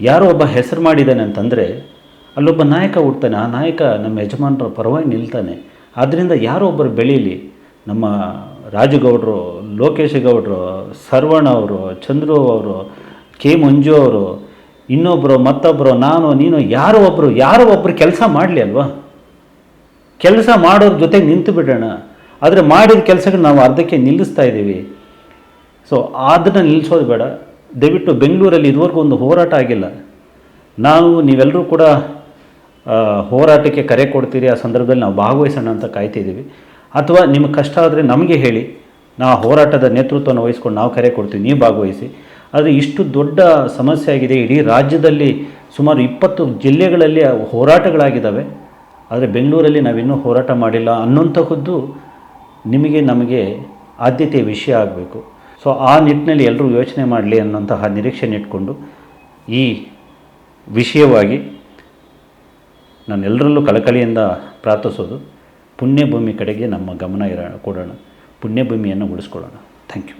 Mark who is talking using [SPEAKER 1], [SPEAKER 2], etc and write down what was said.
[SPEAKER 1] ಯಾರೋ ಒಬ್ಬ ಹೆಸರು ಮಾಡಿದ್ದಾನೆ ಅಂತಂದರೆ, ಅಲ್ಲೊಬ್ಬ ನಾಯಕ ಹುಡ್ತಾನೆ, ಆ ನಾಯಕ ನಮ್ಮ ಯಜಮಾನರ ಪರವಾಗಿ ನಿಲ್ತಾನೆ. ಆದ್ದರಿಂದ ಯಾರೋ ಒಬ್ಬರು ಬೆಳೀಲಿ, ನಮ್ಮ ರಾಜುಗೌಡರು, ಲೋಕೇಶ್ ಗೌಡರು, ಸರ್ವಣ ಅವರು, ಚಂದ್ರು ಅವರು, ಕೆ ಮಂಜು ಅವರು ಇನ್ನೊಬ್ಬರು ಮತ್ತೊಬ್ಬರು ನಾನು, ನೀನು, ಯಾರೋ ಒಬ್ಬರು ಯಾರೋ ಒಬ್ಬರು ಕೆಲಸ ಮಾಡಲಿ ಅಲ್ವಾ? ಕೆಲಸ ಮಾಡೋರ ಜೊತೆಗೆ ನಿಂತು ಬಿಡೋಣ. ಆದರೆ ಮಾಡಿದ ಕೆಲಸಗಳು ನಾವು ಅರ್ಧಕ್ಕೆ ನಿಲ್ಲಿಸ್ತಾ ಇದ್ದೀವಿ. ಸೊ ಅದನ್ನು ನಿಲ್ಲಿಸೋದು ಬೇಡ. ದಯವಿಟ್ಟು ಬೆಂಗಳೂರಲ್ಲಿ ಇದುವರೆಗೂ ಒಂದು ಹೋರಾಟ ಆಗಿಲ್ಲ. ನಾವು ನೀವೆಲ್ಲರೂ ಕೂಡ ಹೋರಾಟಕ್ಕೆ ಕರೆ ಕೊಡ್ತೀರಿ, ಆ ಸಂದರ್ಭದಲ್ಲಿ ನಾವು ಭಾಗವಹಿಸೋಣ ಅಂತ ಕಾಯ್ತಿದ್ದೀವಿ ಅಥವಾ ನಿಮಗೆ ಕಷ್ಟ ಆದರೆ ನಮಗೆ ಹೇಳಿ ನಾ ಹೋರಾಟದ ನೇತೃತ್ವವನ್ನು ವಹಿಸ್ಕೊಂಡು ನಾವು ಕರೆ ಕೊಡ್ತೀವಿ, ನೀವು ಭಾಗವಹಿಸಿ. ಆದರೆ ಇಷ್ಟು ದೊಡ್ಡ ಸಮಸ್ಯೆ ಆಗಿದೆ, ಇಡೀ ರಾಜ್ಯದಲ್ಲಿ ಸುಮಾರು ಇಪ್ಪತ್ತು ಜಿಲ್ಲೆಗಳಲ್ಲಿ ಹೋರಾಟಗಳಾಗಿದ್ದಾವೆ. ಆದರೆ ಬೆಂಗಳೂರಲ್ಲಿ ನಾವಿನ್ನೂ ಹೋರಾಟ ಮಾಡಿಲ್ಲ ಅನ್ನೋಂತಹದ್ದು ನಿಮಗೆ ನಮಗೆ ಆದ್ಯತೆಯ ವಿಷಯ ಆಗಬೇಕು. ಸೊ ಆ ನಿಟ್ಟಿನಲ್ಲಿ ಎಲ್ಲರೂ ಯೋಚನೆ ಮಾಡಲಿ ಅನ್ನೋಂತಹ ನಿರೀಕ್ಷೆನ ಇಟ್ಕೊಂಡು ಈ ವಿಷಯವಾಗಿ ನಾನು ಎಲ್ಲರಲ್ಲೂ ಕಳಕಳಿಯಿಂದ ಪ್ರಾರ್ಥಿಸೋದು. ಪುಣ್ಯಭೂಮಿ ಕಡೆಗೆ ನಮ್ಮ ಗಮನ ಇರೋಣ ಕೊಡೋಣ. ಪುಣ್ಯಭೂಮಿಯನ್ನು ಉಳಿಸ್ಕೊಳ್ಳೋಣ. Thank you